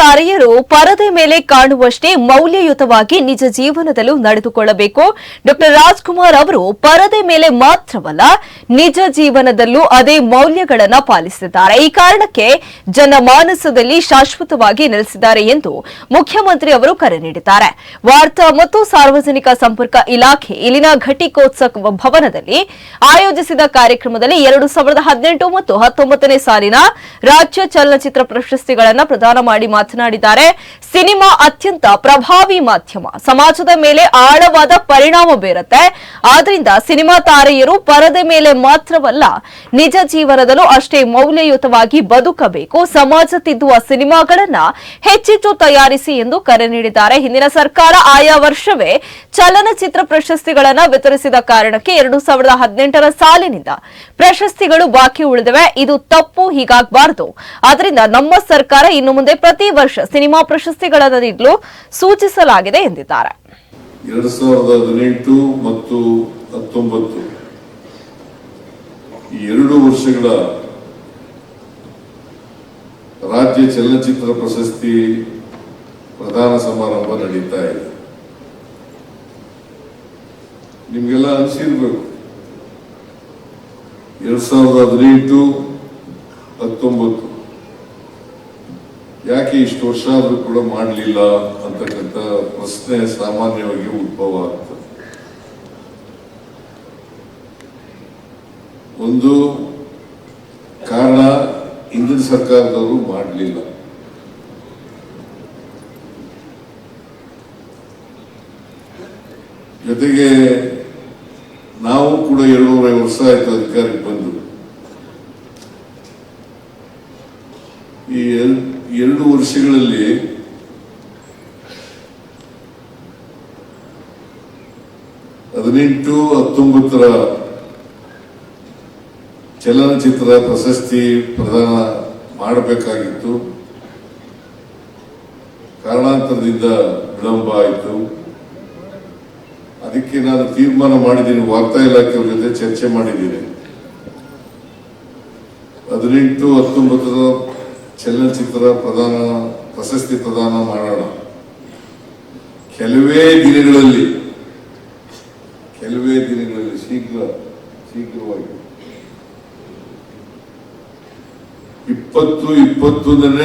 ತಾರೆಯರು ಪರದೆ ಮೇಲೆ ಕಾಣುವಷ್ಟೇ ಮೌಲ್ಯಯುತವಾಗಿ ನಿಜ ಜೀವನದಲ್ಲೂ ನಡೆದುಕೊಳ್ಳಬೇಕು. ಡಾಕ್ಟರ್ ರಾಜ್ಕುಮಾರ್ ಅವರು ಪರದೆ ಮೇಲೆ ಮಾತ್ರವಲ್ಲ, ನಿಜ ಜೀವನದಲ್ಲೂ ಅದೇ ಮೌಲ್ಯಗಳನ್ನ ಪಾಲಿಸಿದ್ದಾರೆ. ಈ ಕಾರಣಕ್ಕೆ ಜನಮಾನಸದಲ್ಲಿ ಶಾಶ್ವತವಾಗಿ ನೆಲೆಸಿದ್ದಾರೆ ಎಂದು ಮುಖ್ಯಮಂತ್ರಿ ಅವರು ಕರೆ ನೀಡಿದ್ದಾರೆ. ವಾರ್ತಾ ಮತ್ತು ಸಾರ್ವಜನಿಕ ಸಂಪರ್ಕ ಇಲಾಖೆ ಇಲ್ಲಿನ ಘಟಿಕೋತ್ಸವ ಭವನದಲ್ಲಿ ಆಯೋಜಿಸಿದ ಕಾರ್ಯಕ್ರಮದಲ್ಲಿ ಎರಡು ಸಾವಿರದ ಹದಿನೆಂಟು ಮತ್ತು ಹತ್ತೊಂಬತ್ತನೇ ಸಾಲಿನ ರಾಜ್ಯ ಚಲನಚಿತ್ರ ಪ್ರಶಸ್ತಿಗಳನ್ನು ಪ್ರದಾನ ಮಾಡಿ ಮಾತನಾಡಿದ್ದಾರೆ. ಸಿನಿಮಾ ಅತ್ಯಂತ ಪ್ರಭಾವಿ ಮಾಧ್ಯಮ. ಸಮಾಜದ ಮೇಲೆ ಆಳವಾದ ಪರಿಣಾಮ ಬೀರುತ್ತೆ. ಆದ್ರಿಂದ ಸಿನಿಮಾ ತಾರೆಯರು ಪರದೆ ಮೇಲೆ ಮಾತ್ರವಲ್ಲ, ನಿಜ ಜೀವನದಲ್ಲೂ ಅಷ್ಟೇ ಮೌಲ್ಯಯುತವಾಗಿ ಬದುಕಬೇಕು. ಸಮಾಜ ತಿದ್ದುವ ಸಿನಿಮಾಗಳನ್ನ ಹೆಚ್ಚೆಚ್ಚು ತಯಾರಿಸಿ ಎಂದು ಕರೆ ನೀಡಿದ್ದಾರೆ. ಹಿಂದಿನ ಸರ್ಕಾರ ಆಯಾ ವರ್ಷವೇ ಚಲನಚಿತ್ರ ಪ್ರಶಸ್ತಿಗಳನ್ನ ವಿತರಿಸಿದ ಕಾರಣಕ್ಕೆ ಎರಡು ಸಾವಿರದ ಹದಿನೆಂಟರ ಸಾಲಿನಿಂದ ಪ್ರಶಸ್ತಿಗಳು ಬಾಕಿ ಉಳಿದಿವೆ. ಇದು ತಪ್ಪು ಹೀಗಾಗಬಾರದು. ಆದ್ರಿಂದ ನಮ್ಮ ಸರ್ಕಾರ ಇನ್ನು ಮುಂದೆ ಪ್ರತಿ ವರ್ಷ ಸಿನಿಮಾ ಪ್ರಶಸ್ತಿಗಳನ್ನು ನೀಡಲು ಸೂಚಿಸಲಾಗಿದೆ ಎಂದಿದ್ದಾರೆ. ಎರಡ್ ಸಾವಿರದ ಹದಿನೆಂಟು ಮತ್ತು ಹತ್ತೊಂಬತ್ತು. ಎರಡು ವರ್ಷಗಳ ರಾಜ್ಯ ಚಲನಚಿತ್ರ ಪ್ರಶಸ್ತಿ ಪ್ರದಾನ ಸಮಾರಂಭ ನಡೀತಾ ಇದೆ. ನಿಮ್ಗೆಲ್ಲ ಅನಿಸಿರ್ಬೇಕು. ಎರಡ್ ಸಾವಿರದ ಹದಿನೆಂಟು, ಹತ್ತೊಂಬತ್ತು. ಯಾಕೆ ಇಷ್ಟು ವರ್ಷ ಆದರೂ ಕೂಡ ಮಾಡಲಿಲ್ಲ ಅಂತಕ್ಕಂಥ ಪ್ರಶ್ನೆ ಸಾಮಾನ್ಯವಾಗಿ ಉದ್ಭವ ಆಗ್ತದೆ. ಒಂದು ಕಾರಣ ಹಿಂದಿನ ಸರ್ಕಾರದವರು ಮಾಡಲಿಲ್ಲ. ಜೊತೆಗೆ ನಾವು ಕೂಡ ಏಳುವರೆ ವರ್ಷ ಆಯಿತು ಅಧಿಕಾರಕ್ಕೆ ಬಂದು. ಈ ಎರ್- ಎರಡು ವರ್ಷಗಳಲ್ಲಿ ಹದಿನೆಂಟು, ಹತ್ತೊಂಬತ್ತರ ಚಲನಚಿತ್ರ ಪ್ರಶಸ್ತಿ ಪ್ರದಾನ ಮಾಡಬೇಕಾಗಿತ್ತು. ಕಾರಣಾಂತರದಿಂದ ವಿಳಂಬ ಆಯಿತು. ಅದಕ್ಕೆ ನಾನು ತೀರ್ಮಾನ ಮಾಡಿದ್ದೀನಿ, ವಾರ್ತಾ ಇಲಾಖೆಯವರ ಜೊತೆ ಚರ್ಚೆ ಮಾಡಿದ್ದೀನಿ. ಹದಿನೆಂಟು, ಹತ್ತೊಂಬತ್ತರ ಚಲನಚಿತ್ರ ಪ್ರದಾನ ಪ್ರಶಸ್ತಿ ಪ್ರದಾನ ಮಾಡೋಣ. ಕೆಲವೇ ದಿನಗಳಲ್ಲಿ ಕೆಲವೇ ದಿನಗಳಲ್ಲಿ ಶೀಘ್ರ ಶೀಘ್ರವಾಗಿ. ಇಪ್ಪತ್ತು ಇಪ್ಪತ್ತೊಂದನೇ